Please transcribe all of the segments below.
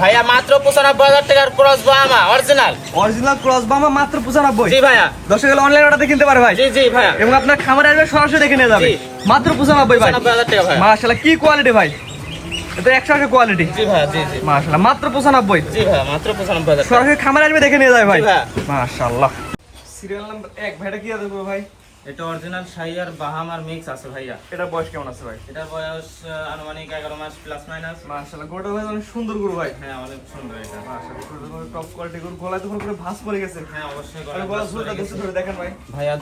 ভাইয়া মাত্র পঁচানব্বই হাজার টাকার ক্রস বাহামা অরিজিনাল অরিজিনাল ক্রস বামা মাত্র পঁচানব্বই। জি ভাইয়া। দর্শক গেলে অনলাইন অর্ডারতে কিনতে পারে ভাই। জি জি ভাইয়া। এবং আপনার খামারে আসবে সরাসরি দেখে নিয়ে যাবে। মাত্র পঁচানব্বই ভাই। মাশাল্লাহ কি কোয়ালিটি ভাই। এটা একশো একশো কোয়ালিটি জি ভাইয়া জি জি। মাশাল্লাহ মাত্র পঁচানব্বই। জি ভাইয়া মাত্র পঁচানব্বই সরাসরি খামারে আসবে দেখে নিয়ে যাবে ভাই। মাশাল্লাহ সিরিয়াল নাম্বার এক ভাইটা কি গো ভাই? এটা অরিজিনাল শাইয়ার বাহামার মিক্স আছে ভাইয়া। এটা বয়স কেমন আছে ভাই? এটার বয়স আনুমানিক এগারো মাস প্লাস মাইনাস ভাই অনেক সুন্দর গরু ভাই। হ্যাঁ অনেক সুন্দর এটা। টপ কোয়ালিটি গরু। গলায় তো ভাঁজ পড়ে গেছে। হ্যাঁ অবশ্যই আর গলা ঝুলটা দেখতে ধরে দেখেন ভাই। ভাইয়া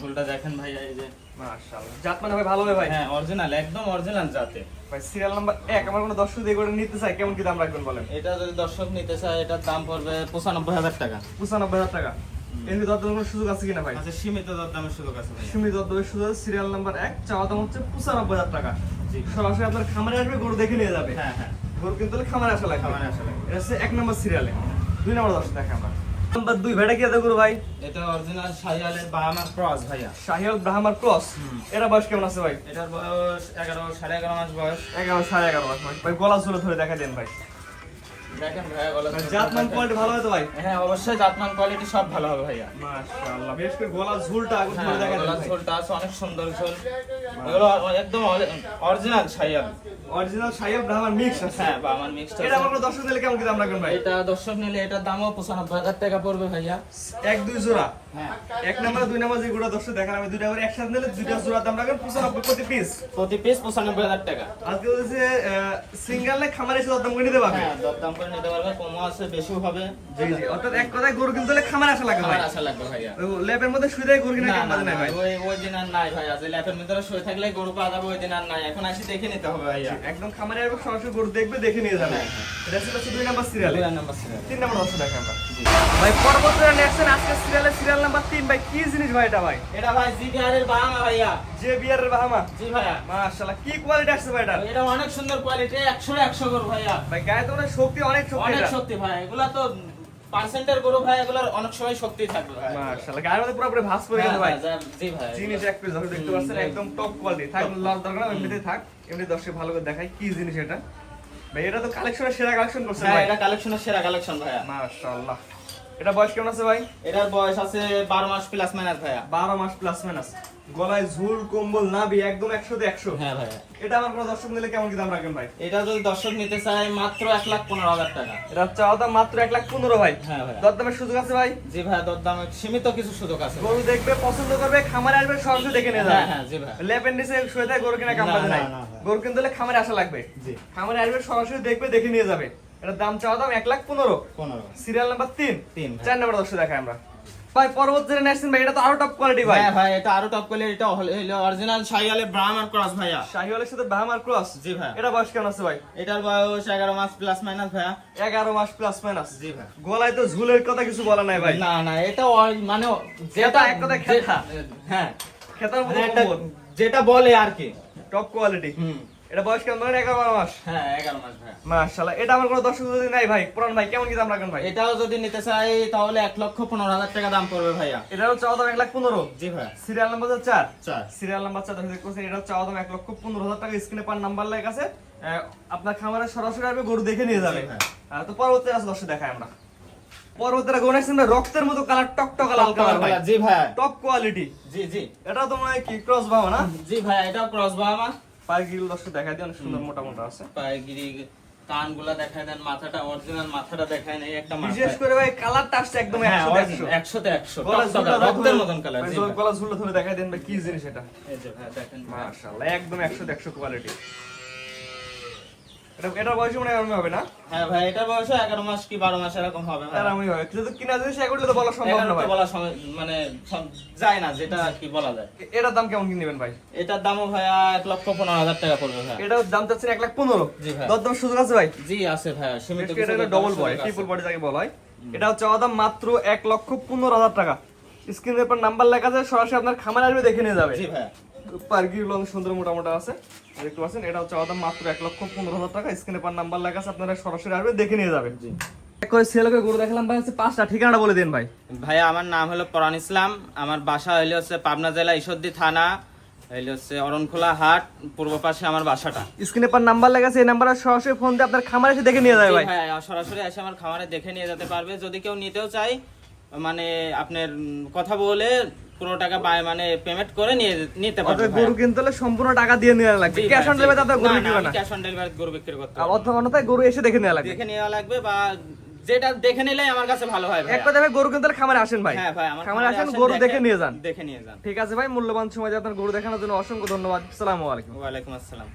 ঝোলটা দেখেন ভাইয়া এই যে। মাশাল্লাহ জাত মানে ভাই ভালো হবে ভাই? হ্যাঁ অরিজিনাল একদম অরিজিনাল জাতে। ভাই সিরিয়াল নাম্বার এক আমার কোনো দর্শক দিয়ে করে নিতে চাই কেমন কি দাম রাখবেন বলেন? এটা যদি দর্শক নিতে চায় এটার দাম পড়বে পঁচানব্বই হাজার টাকা। পঁচানব্বই হাজার টাকা। এমনি দরদামের কোনো সুযোগ আছে কিনা ভাই? আচ্ছা সীমিত দরদামের সুযোগ আছে ভাইয়া। সীমিত দরদামের সুযোগ সিরিয়াল নাম্বার এক চাওয়া দাম হচ্ছে পঁচানব্বই হাজার টাকা। সরাসরি আপনার খামারে আসবে গরু দেখে নিয়ে যাবে। হ্যাঁ হ্যাঁ। গরু কিন্তু খামারে আসা লাগবে। খামারে আসা লাগবে। এটা হচ্ছে এক নম্বর সিরিয়ালে। দুই নম্বর দর্শক দেখে আমরা। নাম্বার দুই ভাইটা কি আছে গরু ভাই? এটা অরিজিনাল শাইয়ালের বাহামার ক্রস ভাইয়া। শাহিয়াল ব্রাহ্মার ক্রস। এটা বয়স কেমন আছে ভাই? এটার বয়স এগারো সাড়ে এগারো মাস বয়স। এগারো সাড়ে এগারো মাস ভাই ভাই গলা ঝুলে ধরে দেখা দেন ভাই। দেখেন ভাইয়া গলা জাতমান কোয়ালিটি ভালো তো ভাই? হ্যাঁ অবশ্যই জাতমান কোয়ালিটি সব ভালো হবে ভাইয়া। মাশাআল্লাহ বিশেষ করে গলা ঝুলটা আগে ধরে দেখা দেন গলার আছে অনেক সুন্দর ঝোল। এগুলো একদম অরিজিনাল শাইয়াল অরিজিনাল শাহিয়াল ব্রাহ্মার মিক্স আছে। হ্যাঁ বা আমার এটা আমার কোনো দর্শক কেমন কি দাম রাখবেন ভাই? এটা দর্শক নিলে এটার দামও পঁচানব্বই হাজার টাকা পড়বে ভাইয়া। এক দুই জোড়া? হ্যাঁ। এক নাম্বার দুই নাম্বার যে গুড়া দর্শক দেখান আমি দুইটা করে একসাথে নিলে দুইটা জোড়ার দাম রাখবেন পঁচানব্বই প্রতি পিস প্রতি পিস পঁচানব্বই হাজার টাকা। আজকে হচ্ছে সিঙ্গেল নে খামারে এসে দাম করে নিতে পারবে? হ্যাঁ দরদাম করে নিতে পারবে কমও আছে বেশিও হবে। জি জি। অর্থাৎ এক কথায় গরু কিনতে হলে খামারে আসা লাগবে ভাই। আশা লাগবে ভাইয়া। ল্যাপের মধ্যে শুয়ে দেয় গরু কিনা না কেমন না বাজে না, নাই ভাই। ওই ওই দিন আর নাই ভাইয়া। যে ল্যাপের ভিতরে শুয়ে থাকলে গরু পাওয়া যাবে ওই দিন আর নাই। এখন আসি দেখে নিতে হবে ভাইয়া। একদম খামারে আসবে সরাসরি গরু দেখবে দেখে নিয়ে যাবে। হ্যাঁ, হ্যাঁ। এটা ছিল দুই নাম্বার সিরিয়ালে দুই নাম্বার সিরিয়াল তিন নাম্বার অবশ্য দেখে আমরা। জি। ভাই নেক্সট আজকে সিরিয়ালে সিরিয়াল নাম্বার ভাই কি জিনিস ভাই এটা ভাই? এটা ভাই জিবিআর এর বাহামা ভাইয়া। যে বিয়ারের বাহামা? জি ভাইয়া। মাশাআল্লাহ কি কোয়ালিটি আসছে ভাই এটা? এটা অনেক সুন্দর কোয়ালিটি একশো একশো গরু ভাইয়া। ভাই গায়ে তো অনেক শক্তি অনেক শক্তি অনেক শক্তি ভাই এগুলা তো পার্সেন্টের গরু ভাই এগুলোর অনেক সময় শক্তি থাকবে ভাই। মাশাআল্লাহ গায়ের মধ্যে পুরো পুরো ভাঁজ পড়ে হ্যাঁ, গেছে ভাই। হ্যাঁ, জি ভাই জিনিস এক পিস ধরে দেখতে পাচ্ছেন একদম টপ কোয়ালিটি থাক দরকার না, এমনিতেই থাক। এমনি দর্শক ভালো করে দেখাই কি জিনিস এটা? ভাই এটা তো কালেকশনের সেরা কালেকশন করছে হ্যাঁ ভাই। এটা কালেকশনের সেরা কালেকশন ভাইয়া। মাশাআল্লাহ। এটা বয়স কেমন আছে ভাই? এটার বয়স আছে বারো মাস প্লাস মাইনাস ভাইয়া। বারো মাস প্লাস মাইনাস গলায় ঝুল কম্বল নাভি একদম একশোতে একশো। হ্যাঁ ভাইয়া। এটা আমার কোনো দর্শক নিলে কেমন কি দাম রাখবেন ভাই? এটা যদি দর্শক নিতে চায় মাত্র এক লাখ পনেরো হাজার টাকা। এটা চাওয়া দাম মাত্র এক লাখ পনেরো ভাই। হ্যাঁ ভাই দরদামের সুযোগ আছে ভাই? জি ভাইয়া দরদামে সীমিত কিছু সুযোগ আছে। গরু দেখবে পছন্দ করবে খামারে আসবে সরাসরি দেখে নিয়ে হ্যাঁ যাবে। হ্যাঁ জি ভাই ল্যাপের নিচে শুয়ে থাকে গরু কিনা কাম না, না। গরু কিনতে হলে খামারে আসা লাগবে। জি। খামারে আসবে সরাসরি দেখবে দেখে নিয়ে যাবে। এটার দাম চাওয়া দাম এক লাখ পনেরো। পনেরো। সিরিয়াল নাম্বার তিন। তিন চার নাম্বার দর্শক দেখায় আমরা। ভাই পরবর্তী নেক্সট ভাই এটা তো আরও টপ কোয়ালিটি ভাই। হ্যাঁ ভাই এটা আরও টপ এটা হলো অরিজিনাল শাইয়ালে ব্রাহ্মণ ক্রস ভাইয়া। শাহিওয়ালের সাথে ক্রস জি ভাই। এটা বয়স কেমন আছে ভাই? এটার বয়স এগারো মাস প্লাস মাইনাস ভাইয়া। এগারো মাস প্লাস মাইনাস জি ভাই। গলায় তো ঝুলের কথা কিছু বলা নাই ভাই। না না এটা মানে যেটা এক কথায় খেতা। হ্যাঁ। খেতার মানে মতো একটা যেটা বলে আর কি। Top quality hmm. এটা বয়স কেমন ধরেন এগারো বারো মাস? হ্যাঁ এগারো মাস মাশাআল্লাহ। এটা আমার কোনো দর্শক যদি নাই ভাই পুরান ভাই কেমন কি দাম ভাই? এটাও যদি নিতে চাই তাহলে এক লক্ষ পনেরো হাজার টাকা দাম পড়বে ভাইয়া। এটাও চাওয়া দাম এক লাখ পনেরো। জি ভাই সিরিয়াল নাম্বার হচ্ছে চার। চার। সিরিয়াল নাম্বার চার চাওয়া দাম এক লক্ষ পনেরো হাজার টাকা। স্ক্রিনে পার নাম্বার লেখা আছে। আপনার খামারে সরাসরি আসবে গরু দেখে নিয়ে যাবে। হ্যাঁ। তো পরবর্তী আছে দর্শক দেখায় আমরা। পরবর্তীটা গরু আসছে রক্তের মতো কালার টকটক লাল কালার ভাই। জি ভাই টপ কোয়ালিটি জি জি। এটা তো মনে হয় কি ক্রস বাবা না? জি ভাই এটা ক্রস বাহামা পায়ের গিল দর্শক দেখায় দিয়ে অনেক সুন্দর মোটা মোটা আছে। পায়গিরি কানগুলা দেখায় দেন মাথাটা অরিজিনাল মাথাটা দেখায় নেই একটা মাথা বিশেষ করে ভাই কালারটা আসছে একদম হ্যাঁ, একশো original, একশো। একশোতে একশো গলা টকটকা, রক্তের মতন কালার জি। গলা ঝুলটা ধরে দেখায় দেন ভাই কি জিনিস এটা? এই যে ভাই, দেখেন। মাশাআল্লাহ একদম একশো একশো কোয়ালিটি এটা এটা বয়স মনে এরকম হবে না? হ্যাঁ ভাই এটার বয়স এগারো মাস কি বারো মাস এরকম হবে ভাই। হবে। কিন্তু কিনা জিনিস এগুলো তো বলা সম্ভব না ভাই। বলা মানে যায় না যেটা কি বলা যায়। এটার দাম কেমন কি ভাই? এটার দামও ভাইয়া এক লক্ষ পনেরো হাজার টাকা পড়বে ভাই। এটার দাম চাচ্ছেন এক লাখ পনেরো। জি ভাই। দরদাম সুযোগ আছে ভাই? জি আছে ভাইয়া সীমিত এটা ডবল বডি ট্রিপল বডি যাকে বলা হয়। এটা হচ্ছে দাম মাত্র এক লক্ষ পনেরো হাজার টাকা। স্ক্রিনের পর নাম্বার লেখা আছে সরাসরি আপনার খামার আসবে দেখে নিয়ে যাবে। জি লং সুন্দর মোটা মোটা আছে। দেখতে পাচ্ছেন এটা হচ্ছে দাম মাত্র এক লক্ষ পনেরো হাজার টাকা। স্ক্রিনের পর নাম্বার লেখা আছে আপনারা সরাসরি আসবে দেখে নিয়ে যাবে। জি। এক করে গরু দেখালাম ভাই হচ্ছে পাঁচটা। ঠিকানাটা বলে দিন ভাই। ভাইয়া আমার নাম হলো পরান ইসলাম। আমার বাসা হইলে হচ্ছে পাবনা জেলা ঈশ্বরদী থানা এই হচ্ছে অরণখোলা হাট পূর্ব পাশে আমার বাসাটা। স্ক্রিনে পর নাম্বার লেগেছে এই নাম্বারে সরাসরি ফোন দিয়ে আপনার খামার এসে দেখে নিয়ে যাবে ভাই। ভাই সরাসরি এসে আমার খামারে দেখে নিয়ে যেতে পারবে। যদি কেউ নিতেও চাই মানে আপনার কথা বলে পুরো টাকা পায় মানে পেমেন্ট করে নিয়ে নিতে পারবে গরু কিনতে হলে সম্পূর্ণ টাকা দিয়ে নেওয়া লাগবে। ক্যাশ অন ডেলিভারি তাতে গরু কিনবে না ক্যাশ অন ডেলিভারি গরু বিক্রি করতে হবে। অথবা অন্যথায় গরু এসে দেখে নেওয়া লাগবে। দেখে নেওয়া লাগবে বা যেটা দেখে নিলে আমার কাছে ভালো হয় এক কথা ভাই গরু কিনতে খামারে আসেন ভাই। হ্যাঁ ভাই আমার খামারে আসেন গরু দেখে নিয়ে যান। দেখে নিয়ে যান। ঠিক আছে ভাই মূল্যবান সময় দিয়ে আপনার গরু দেখানোর জন্য অসংখ্য ধন্যবাদ। আসসালামু আলাইকুম। ওয়ালাইকুম আসসালাম।